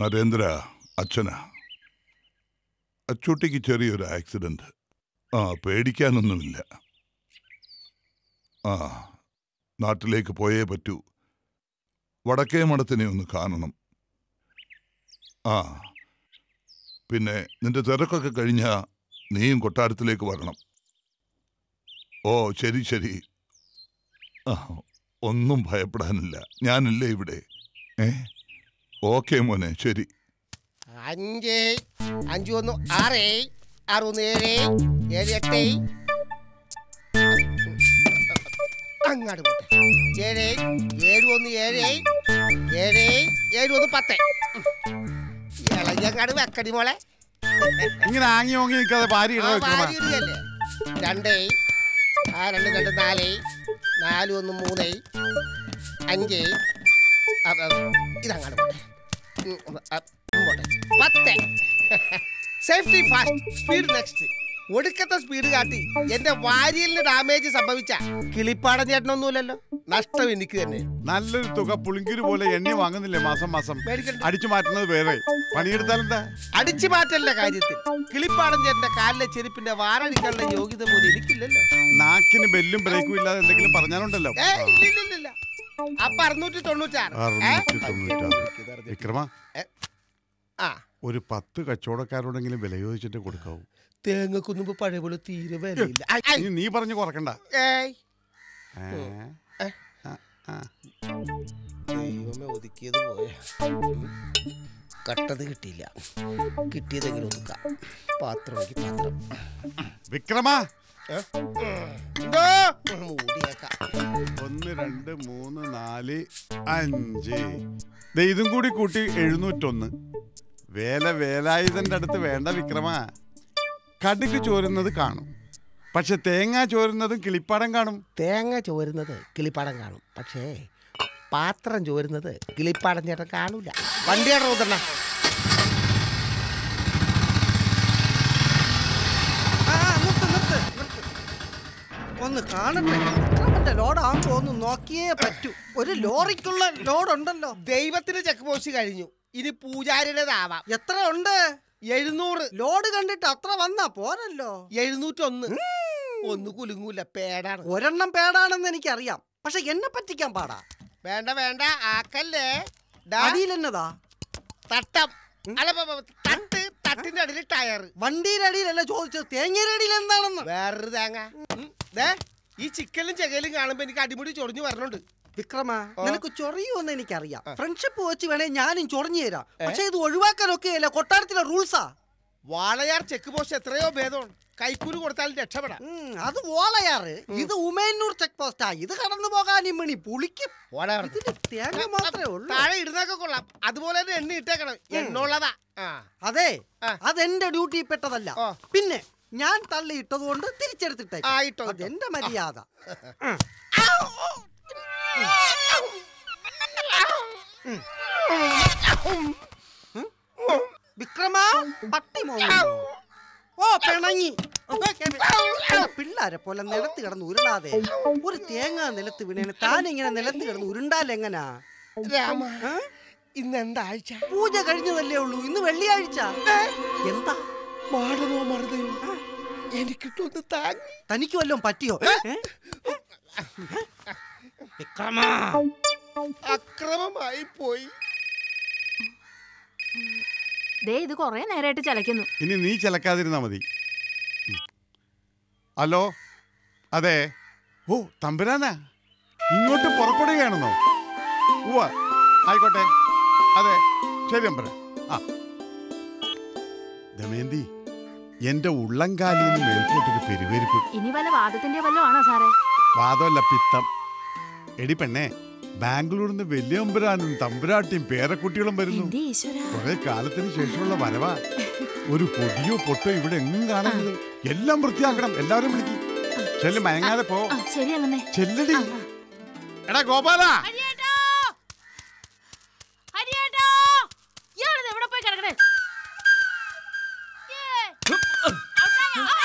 നരേന്ദ്ര അച്ഛനാ. അച്ചൂട്ടിക്ക് ചെറിയൊരു ആക്സിഡന്റ്. ആ പേടിക്കാനൊന്നുമില്ല. ആ നാട്ടിലേക്ക് പോയേ പറ്റൂ. വടക്കേ മഠത്തിനെ ഒന്ന് കാണണം. ആ പിന്നെ നിന്റെ തിരക്കൊക്കെ കഴിഞ്ഞാ നീയും കൊട്ടാരത്തിലേക്ക് വരണം. ഓ ശരി ശരി. ഒന്നും ഭയപ്പെടാനില്ല. ഞാനില്ലേ ഇവിടെ? ഏ? ഓക്കെ മോനെ ശരി. അഞ്ച് അഞ്ചു ഒന്ന് ആറ് ആറ് ഒന്ന് ഏഴ് ഏഴ് എട്ട്. അങ്ങാട് പോട്ടെ. ഏഴ് ഏഴ് ഒന്ന് ഏഴ് ഏഴ് ഏഴ് ഒന്ന് പത്ത്. വെക്കടി മോളെ. ഇങ്ങനെ ആങ്ങി ഓങ്ങി നിൽക്കാതെ ഇടുകയല്ലേ. രണ്ട് ആ രണ്ട് രണ്ട് നാല് നാല് ഒന്ന് മൂന്ന് അഞ്ച് ഇതങ്ങാട് പോട്ടെ. പോട്ടെ. പത്ത്. സേഫ്റ്റി ഫാസ്റ്റ് സ്പീഡ് നെക്സ്റ്റ് ഒടുക്കത്തെ സ്പീഡ് കാട്ടി എന്റെ വാരിയലിന് ഡാമേജ് സംഭവിച്ച കിളിപ്പാടം ചേട്ടനൊന്നുമില്ലല്ലോ. നഷ്ടം എനിക്ക് തന്നെ. നല്ലൊരു തുക പുളിങ്കിരി പോലെ എണ്ണി വാങ്ങുന്നില്ലേ മാസം മാസം? അടിച്ചു മാറ്റുന്നത് വേറെ. പണിയെടുത്താലെന്താ അടിച്ചു മാറ്റലിന്റെ കാര്യത്തിൽ കിളിപ്പാടൻ ചേട്ടന്റെ കാലിലെ ചെരുപ്പിന്റെ വാരടിക്കാനുള്ള യോഗ്യത പോലും എനിക്കില്ലല്ലോ. നാക്കിന് ബെല്ലും ബ്രേക്കും ഇല്ലാതെ എന്തെങ്കിലും പറഞ്ഞാലുണ്ടല്ലോ. ഇല്ല. അപ്പൊ അറുന്നൂറ്റി തൊണ്ണൂറ്റാറ്. ഏ? വിക്രമ ആ. ഒരു പത്ത് കച്ചവടക്കാരോടെങ്കിലും വില ചോദിച്ചിട്ട് കൊടുക്കാവൂ. തേങ്ങക്കൊന്നും ഇപ്പൊ പഴയ പോലെ തീരെ വിലയില്ല. നീ- നീ പറഞ്ഞു കുറക്കണ്ട. ദൈവമേ ഒതുക്കിയത് പോയ കട്ടത് കിട്ടിയില്ല. കിട്ടിയതെങ്കിലും ഒതുക്കാം. പാത്രമെങ്കിൽ പാത്രം. വിക്രമ ഒന്ന് രണ്ട് മൂന്ന് നാല് അഞ്ച്. ഇതും കൂടി കൂട്ടി എഴുന്നൂറ്റൊന്ന്. വേല വേലായുധന്റെ അടുത്ത് വേണ്ട വിക്രമ. കടുക് ചോരുന്നത് കാണും. പക്ഷെ തേങ്ങ ചോരുന്നതും കിളിപ്പാടം കാണും. തേങ്ങ ചോരുന്നത് കിളിപ്പാടം കാണും. പക്ഷേ പാത്രം ചോരുന്നത് കിളിപ്പാടം ചേട്ടൻ കാണൂല. വണ്ടിയുടെ ഉദരണ ഒന്ന് കാണട്ടെ. വിക്രമന്റെ ലോഡാണെന്ന് ഒന്ന് നോക്കിയേ പറ്റൂ. ഒരു ലോറിക്കുള്ള ലോഡ് ഉണ്ടല്ലോ. ദൈവത്തിന് ചെക്ക് പോസ്റ്റ് കഴിഞ്ഞു. ഇനി പൂജാരിയുടേതാവാം. എത്ര ഉണ്ട്? എഴുന്നൂറ്. ലോഡ് കണ്ടിട്ട് അത്ര വന്നാ പോരല്ലോ. എഴുന്നൂറ്റൊന്ന്. ഒന്ന് കുലുങ്ങൂല. പേടാണ്. ഒരെണ്ണം പേടാണെന്ന് എനിക്കറിയാം. പക്ഷെ എന്നെ പറ്റിക്കാൻ പാടാ. വേണ്ട വേണ്ട. ആക്കല്ലേ. അടിയിൽ എന്നതാ? തട്ടം. അല്ല തട്ട്. തട്ടിന്റെ അടിയിൽ ടയർ വണ്ടിയുടെ അടിയിലല്ല ചോദിച്ചത്. തേങ്ങയുടെ അടിയിൽ എന്താണെന്ന് വേറൊരു തേങ്ങ. ദേ ഈ ചിക്കലും ചെകലും കാണുമ്പോ എനിക്ക് അടിമുടി ചൊറിഞ്ഞു വരണുണ്ട്. വിക്രമ. നിനക്ക് ചൊറിയുമെന്ന് എനിക്കറിയാം. ഫ്രണ്ട്ഷിപ്പ് വെച്ച് വേണേ ഞാനും ചൊറിഞ്ഞു തരാം. പക്ഷെ ഇത് ഒഴിവാക്കാൻ അല്ല കൊട്ടാരത്തിലെ റൂൾസാ വാളയാർ ചെക്ക് പോസ്റ്റ് എത്രയോ ഭേദമാണ്. കൈക്കൂലി കൊടുത്താലും രക്ഷപ്പെടാം. അത് ഓളയാറ് ഇത് ഉമയന്നൂർ ചെക്ക് പോസ്റ്റാ ഇത് കടന്നു പോകാൻ മണി പുളിക്കും തേങ്ങ മാത്രമേ ഉള്ളൂ. താഴെ ഇടുന്നൊക്കെ കൊള്ളാം. അതുപോലെ തന്നെ എണ്ണ ഇട്ടേക്കണം. എണ്ണുള്ളതാ. അതെ. അതെന്റെ ഡ്യൂട്ടി പെട്ടതല്ല. പിന്നെ ഞാൻ തള്ളി ഇട്ടതുകൊണ്ട് തിരിച്ചെടുത്തിട്ടേ എന്റെ. മര്യാദ. വിക്രമ പട്ടി മോങ്ങുന്നു. ഓ പിണങ്ങി. പിള്ളാരെ പോലെ നിലത്ത് കിടന്ന് ഉരുളാതെ. ഒരു തേങ്ങ നിലത്ത് വീണേന് താനിങ്ങനെ നിലത്ത് കിടന്ന് ഉരുണ്ടാലെങ്ങനാ രാമ ഇന്ന് എന്താ ആഴ്ച? പൂജ കഴിഞ്ഞതല്ലേ ഉള്ളൂ. ഇന്ന് വെള്ളിയാഴ്ച. എന്താ? മാടനോ മറുതയോ? എനിക്കിട്ടൊന്ന് താങ്ങി. തനിക്ക് വല്ലതും പറ്റിയോ? അക്രമമായി പോയി. ദേ ഇത് കൊറേ നേരമായിട്ട് ചലക്കുന്നു ഇനി നീ ചലക്കാതിരുന്നാ മതി. ഹലോ? അതെ. ഓ തമ്പുരാനാ. ഇങ്ങോട്ട് പുറപ്പെടുകയാണെന്നോ? ഉവ്വ. ആയിക്കോട്ടെ. അതെ. ശരി അമ്പര ആ. ദമയന്തി എന്റെ ഉള്ളംകാലിന് മേൽപോട്ടൊരു പെരുവേരിപ്പ് ഇനി വല്ല വാദത്തിന്റെ വല്ലതും ആണോ സാറേ? വാദമല്ല പിത്തം. എടി പെണ്ണേ. ബാംഗ്ലൂരിൽ നിന്ന് വലിയ അമ്പരാനും തമ്പുരാട്ടിയും പേരക്കുട്ടികളും വരുന്നു. കുറെ കാലത്തിന് ശേഷമുള്ള വരവാ. ഒരു പൊടിയോ പൊട്ടോ ഇവിടെ എങ്ങും കാണുന്നത് എല്ലാം വൃത്തിയാക്കണം. എല്ലാവരും വിളിക്കും. ചെല്ലു മയങ്ങാതെ പോ. ചെല്ലടി. എടാ ഗോപാല.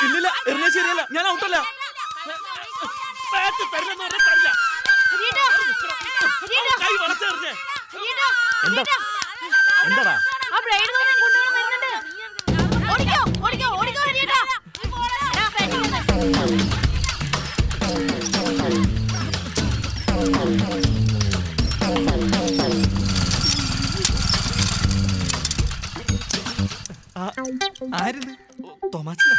ഇല്ലില്ല ശരിയല്ല. ഞാൻ ഔട്ടല്ല. ശരിയല്ല എന്താടാ? ആ ബ്ലേഡ് നോക്കി കൊണ്ടുവന്ന് വരുന്നുണ്ട്. ഓടിക്കോ ഓടിക്കോ ഓടിക്കോ ഹരിയേട്ടാ. ആരിത് തോമാച്ചനാ?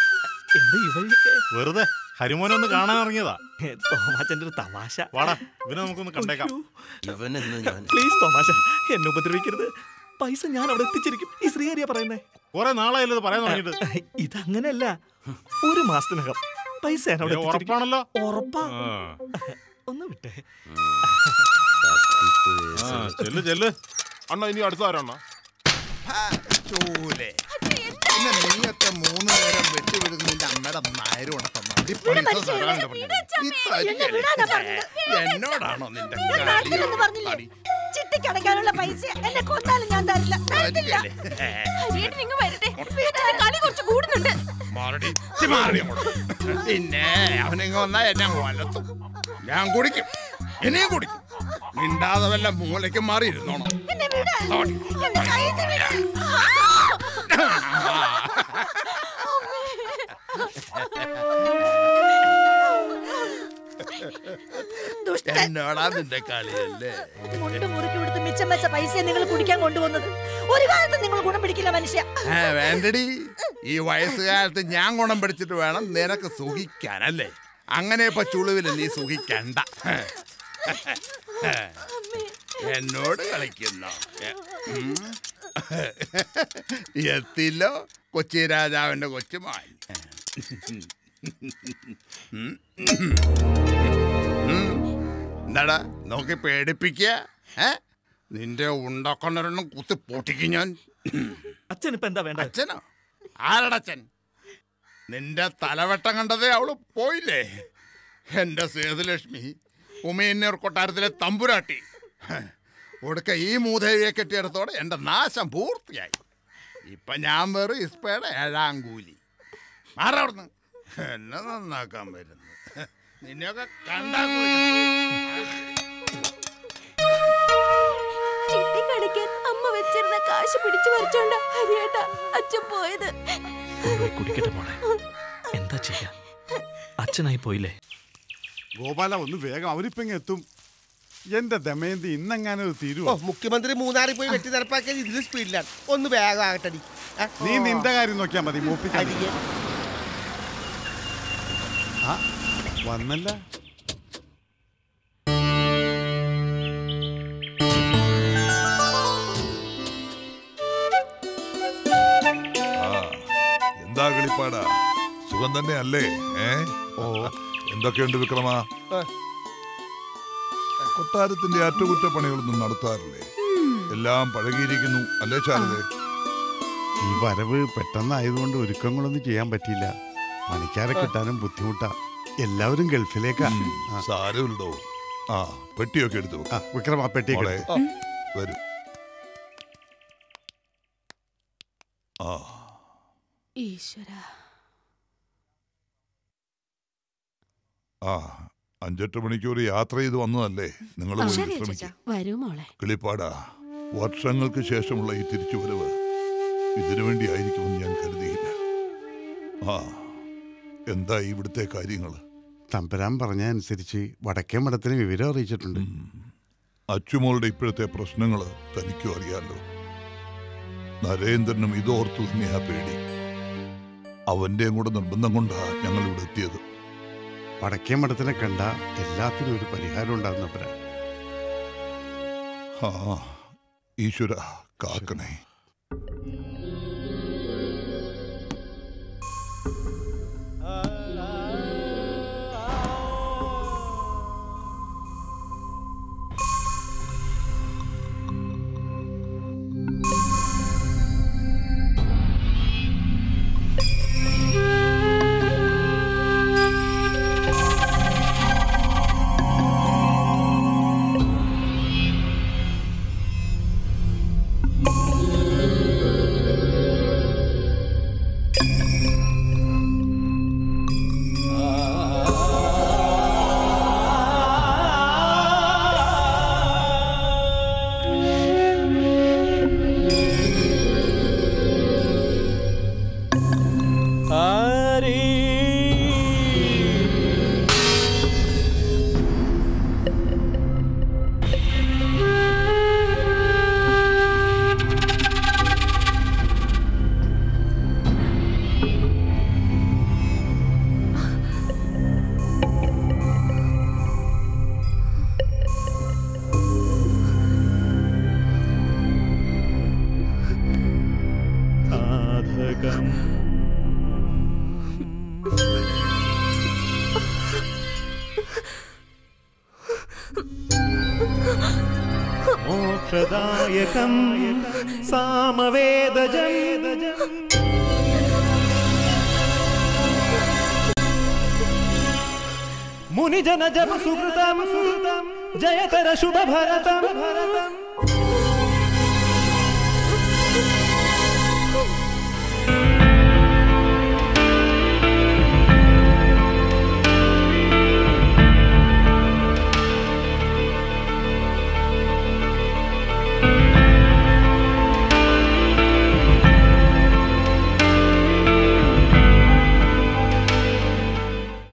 എന്താ ഈ വഴിയൊക്കെ വെറുതെ ഹരിമോനൊന്ന് കാണാൻ ഇറങ്ങിയതാ. തോമാച്ചന്റെ ഒരു തമാശ. വാടാ ഇവനെ നമുക്കൊന്ന് കണ്ടേക്കാം. പ്ലീസ് തോമാശ എന്നെ ഉപദ്രവിക്കരുത്. പൈസ ഞാൻ അവിടെ എത്തിച്ചിരിക്കും. ഈ ശ്രീഹരിയാ പറയുന്നേ? കുറെ നാളായല്ലോ പറയാൻ തുടങ്ങിയിട്ട്. ഇതങ്ങനെയല്ല. ഒരു മാസത്തിനകം പൈസ ഞാൻ അവിടെ ഉറപ്പാണല്ലോ. ഉറപ്പാ. ഒന്ന് വിട്ടേ. ചെല്ല് ചെല്ല്. അണ്ണ ഇനി അടുത്ത ആരാണോ ചൂലേ. പിന്നെ നീയൊക്കെ മൂന്ന് നേരം വെട്ടിവിടുന്ന നിന്റെ അമ്മയുടെ നായരോടെ. എന്നോടാണോ നിന്റെ? ചിട്ടിക്കടക്കാനുള്ള പൈസ എന്നെ കൊന്നാലും ഞാൻ തരില്ല. തരത്തില്ല ഇങ്ങ് വരട്ടെ. കളി കുറച്ച് കൂടുന്നുണ്ട്. പിന്നെ അവനിങ്ങ വന്നാ എന്നെ വലത്തും. ഞാൻ കുടിക്കും. ഇനിയും കുടിക്കും. മിണ്ടാതെ വല്ല മൂലയ്ക്ക് മാറി ഇരുന്നോണം. എന്നോടാ നിന്റെ കളിയല്ലേ? മുണ്ട് മുറുക്കി കൊടുത്ത് മിച്ചം വെച്ച പൈസ നിങ്ങൾ കുടിക്കാൻ കൊണ്ടുവന്നത്. ഒരു കാലത്ത് നിങ്ങൾ ഗുണം പിടിക്കില്ല മനുഷ്യ. വേണ്ടടി. ഈ വയസ്സുകാലത്ത് ഞാൻ ഗുണം പിടിച്ചിട്ട് വേണം നിനക്ക് സുഖിക്കാനല്ലേ? അങ്ങനെ ഇപ്പൊ ചുളിവിൽ നീ സുഖിക്കണ്ട. എന്നോട് കളിക്കുന്നു. എത്തില്ലോ കൊച്ചി രാജാവിന്റെ കൊച്ചുമാൻ. ഉം. എന്താടാ നോക്കി പേടിപ്പിക്കുക? ഏ? നിന്റെ ഉണ്ടക്കൊണ്ടൊരെണ്ണം കുത്തി പൊട്ടിക്കും ഞാൻ. അച്ഛൻ ഇപ്പൊ എന്താ വേണ്ട അച്ഛനോ? ആരടച്ഛൻ നിന്റെ തലവട്ടം കണ്ടതേ അവൾ പോയില്ലേ? എന്റെ സേതുലക്ഷ്മി ഉമയന്നൂർ കൊട്ടാരത്തിലെ തമ്പുരാട്ടി. ഒടുക്ക ഈ മൂതേവിയെ കെട്ടിയെടുത്തോടെ എന്റെ നാശം പൂർത്തിയായി. ഇപ്പം ഞാൻ വെറും ഇസ്പയുടെ ഏഴാം കൂലി. മാറവിടുന്ന് എന്നെ നന്നാക്കാൻ വരുന്നു. നിന്നെയൊക്കെ കണ്ടാ അമ്മ വെച്ചിരുന്ന കാശ് പിടിച്ചു ഹരിയേട്ട അച്ഛൻ പോയത്. കുടിക്കട്ടെ മോളെ. എന്താ ചെയ്യാ? അച്ഛനായി പോയില്ലേ? ഗോപാല ഒന്ന് വേഗം അവരിപ്പോ ഇങ്ങ് എത്തും. എന്റെ ദമയന്തി ഇന്നെങ്ങാനും തീരുവോ? മുഖ്യമന്ത്രി മൂന്നാറിൽ പോയി വെട്ടി നടപ്പാക്കിയത് ഇതിൽ സ്പീഡിലാണ് ഒന്ന് വേഗം ആകട്ടടി നീ നിന്റെ കാര്യം നോക്കിയാ മതി മൂപ്പിക്കാൻ. വന്നല്ല. എന്താ കളിപ്പാടാ? സുഖം തന്നെ അല്ലേ ഏ? ഓ എന്തൊക്കെയുണ്ട് വിക്രമാ. കൊട്ടാരത്തിന്റെ അറ്റകുറ്റപ്പണികളൊന്നും നടത്താറില്ലേ? എല്ലാം പഴകിയിരിക്കുന്നു അല്ലേ ശാരദേ? ഈ വരവ് പെട്ടെന്നായതുകൊണ്ട് ഒരുക്കങ്ങളൊന്നും ചെയ്യാൻ പറ്റിയില്ല. പണിക്കാരെ കിട്ടാനും ബുദ്ധിമുട്ടാ. എല്ലാവരും ഗൾഫിലേക്കാ. സാരമില്ലോ ആ. പെട്ടിയൊക്കെ എടുത്തു ആ വിക്രം ആ മോളെ എടുത്തോ. ആ. ഈശ്വര. ആ അഞ്ചെട്ട് മണിക്കൂർ യാത്ര ചെയ്ത് വന്നതല്ലേ? നിങ്ങൾ വരൂ മോളെ. കിളിപ്പാടാ വർഷങ്ങൾക്ക് ശേഷമുള്ള ഈ തിരിച്ചുവരവ്. ഇതിനു വേണ്ടി ആയിരിക്കുമെന്ന് ഞാൻ കരുതിയില്ല. ആ എന്താ ഇവിടുത്തെ കാര്യങ്ങൾ തമ്പരാൻ പറഞ്ഞ അനുസരിച്ച് വടക്കേ മഠത്തിന് വിവരം അറിയിച്ചിട്ടുണ്ട്. അച്ചുമോളുടെ ഇപ്പോഴത്തെ പ്രശ്നങ്ങൾ തനിക്കും അറിയാലോ. നരേന്ദ്രനും ഇതോർത്തു തന്നെയാ പേടി. അവന്റെയും കൂടെ നിർബന്ധം കൊണ്ടാ ഞങ്ങൾ ഇവിടെ എത്തിയത്. വടക്കേ മഠത്തിനെ കണ്ട എല്ലാത്തിനും ഒരു പരിഹാരം ഉണ്ടാകുന്നവരാ ഈശ്വര കാക്കണേ मोक्षदायकं सामवेदजम्। मुनिजनजपसुकृतं सुकृतं जयतर शुभभरतं भरतम्